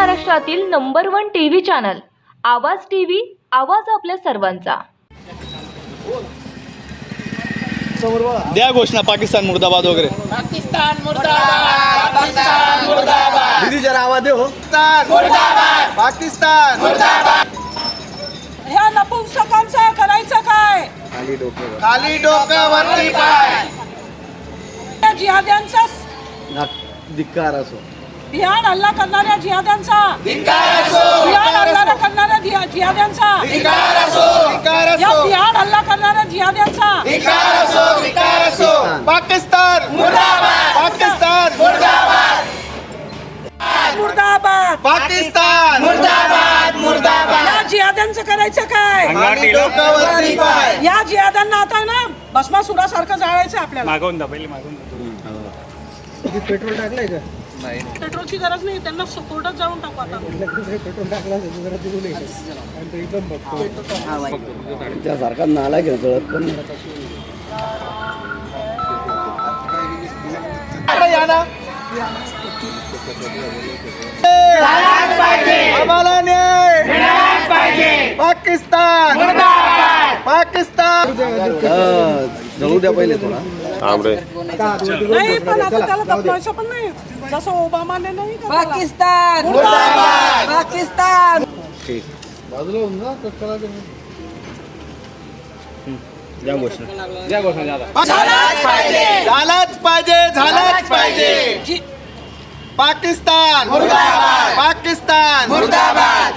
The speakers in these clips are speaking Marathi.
महाराष्ट्रातील number one TV channel Awaaz TV आवाज आपल्या सर्वांचा. द्या घोषणा पाकिस्तान मुर्दाबाद वगैरे. पाकिस्तान मुर्दाबाद पाकिस्तान मुर्दाबाद. दीदी जरा आवाज दे हो. मुर्दाबाद. पाकिस्तान. ह्या नपुंसकांचं करायचं काय? खाली डोकं वरती पाय या जिहाद्यांचा धिक्कार असो. बिहार हल्ला करणाऱ्या जिहाद्यांचा. बिहार हल्ला करणाऱ्या जिहा- जिहाद्यांचा. या बिहार हल्ला करणाऱ्या जिहाद्यांचा. पाकिस्तान. मुर्दाबाद. पाकिस्तान. मुर्दाबाद. मुर्दाबाद. पाकिस्तान. मुर्दाबाद. मुर्दाबाद. या जिहाद्यांचं करायचं काय? या जिहाद्यांना आता ना भस्मासुरासारखं जाळायचं आपल्याला. मागवून द्या पहिले मागवून पेट्रोल टाकलंय का? पेट्रोलची गरज नाही त्यांना कोर्टात जाऊन टाकू आता. त्यासारखा नाला घेऊन जळत पण? आम्हाला न्याय! पाकिस्तान! पाकिस्तान! जळू द्या पहिले थोडा. नाही पण आता त्याला दबवायचं पण नाही. जसं ओबामाने नाही का त्याला. पाकिस्तान पाकिस्तान द्या घोषणा द्या घोषणा झालाच पाहिजे झालाच पाहिजे झालाच पाहिजे जी- पाकिस्तान मुर्दाबाद पाकिस्तान मुर्दाबाद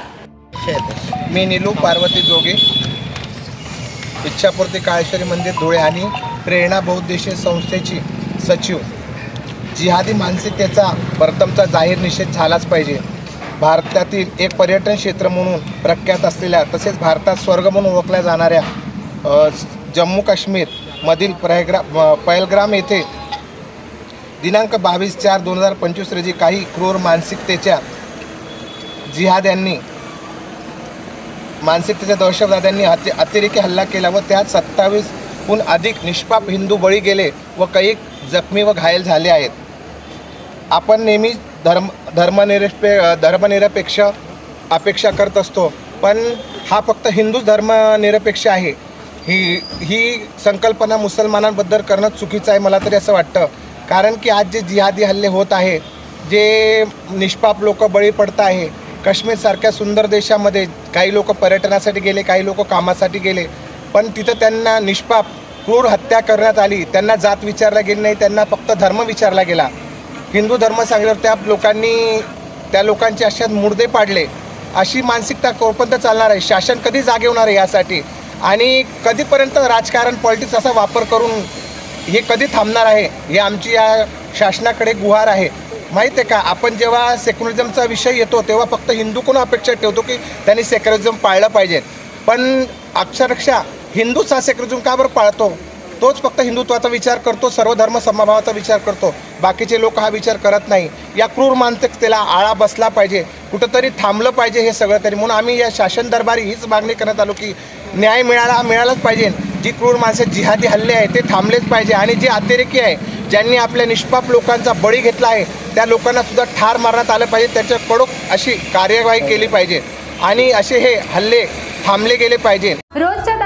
मी निलू पार्वती जोगे इच्छापूर्ती काळेश्वरी मंदिर धुळे आणि प्रेरणा बहुद्देशीय संस्थेची सचिव. जिहादी मानसिकतेचा प्रथमचा जाहीर निषेध झालाच पाहिजे. भारतातील एक पर्यटन क्षेत्र म्हणून प्रख्यात असलेल्या तसेच भारतात स्वर्ग म्हणून ओळखल्या जाणाऱ्या जम्मू काश्मीरमधील प्रयग्रा पैलग्राम येथे दिनांक बावीस चार दोन हजार पंचवीस रोजी काही क्रूर मानसिकतेच्या जिहाद्यांनी मानसिकतेच्या दहशतवाद्यांनी अति अतिरेकी हल्ला केला व त्यात सत्तावीसहून अधिक निष्पाप हिंदू बळी गेले व काही जखमी व घायल झाले आहेत. आपण नेहमी धर्म धर्मनिरपे धर्मनिरपेक्ष अपेक्षा करत असतो. पण हा फक्त हिंदूच धर्मनिरपेक्ष आहे. ही ही संकल्पना मुसलमानांबद्दल करणं चुकीचं आहे मला तरी असं वाटतं. कारण की आज जे जिहादी हल्ले होत आहेत जे निष्पाप लोक बळी पडत आहे काश्मीरसारख्या सुंदर देशामध्ये काही लोक पर्यटनासाठी गेले काही लोक कामासाठी गेले पण तिथं त्यांना निष्पाप क्रूर हत्या करण्यात आली त्यांना जात विचारला गेली नाही त्यांना फक्त धर्म विचारला गेला. हिंदू धर्म सांगितल्यावर त्या लोकांनी त्या लोकांचे अशात मुर्दे पाडले. अशी मानसिकता कोणपर्यंत चालणार आहे? शासन कधी जागे होणार आहे यासाठी? आणि कधीपर्यंत राजकारण पॉलिटिक्स असा वापर करून हे कधी थांबणार आहे? हे आमची या शासनाकडे गुहार आहे. माहीत आहे का? आपण जेव्हा सेक्युलरिझमचा विषय येतो तेव्हा फक्त हिंदूकडून अपेक्षा ठेवतो की त्यांनी सेक्युलरिझम पाळलं पाहिजे. पण अक्षरशः हिंदूच हा सेक्युलरिझम का बरं पाळतो? तोच फक्त हिंदुत्वाचा विचार करतो सर्व धर्म समभावाचा विचार करतो. बाकीचे लोक हा विचार करत नाही. या क्रूर मानसिकतेला आळा बसला पाहिजे. कुठंतरी थांबलं पाहिजे हे सगळं तरी. म्हणून आम्ही या शासन दरबारी हीच मागणी करत आलो की न्याय मिळाला मिळालाच पाहिजे. जी क्रूर माणसं जिहादी हल्ले आहे ते थांबलेच पाहिजे. आणि जे अतिरेकी आहे ज्यांनी आपल्या निष्पाप लोकांचा बळी घेतला आहे त्या लोकांना सुद्धा ठार मारण्यात आलं पाहिजे. त्याच्या कडक अशी कार्यवाही केली पाहिजे. आणि असे हे हल्ले थांबले गेले पाहिजे. रोजच्या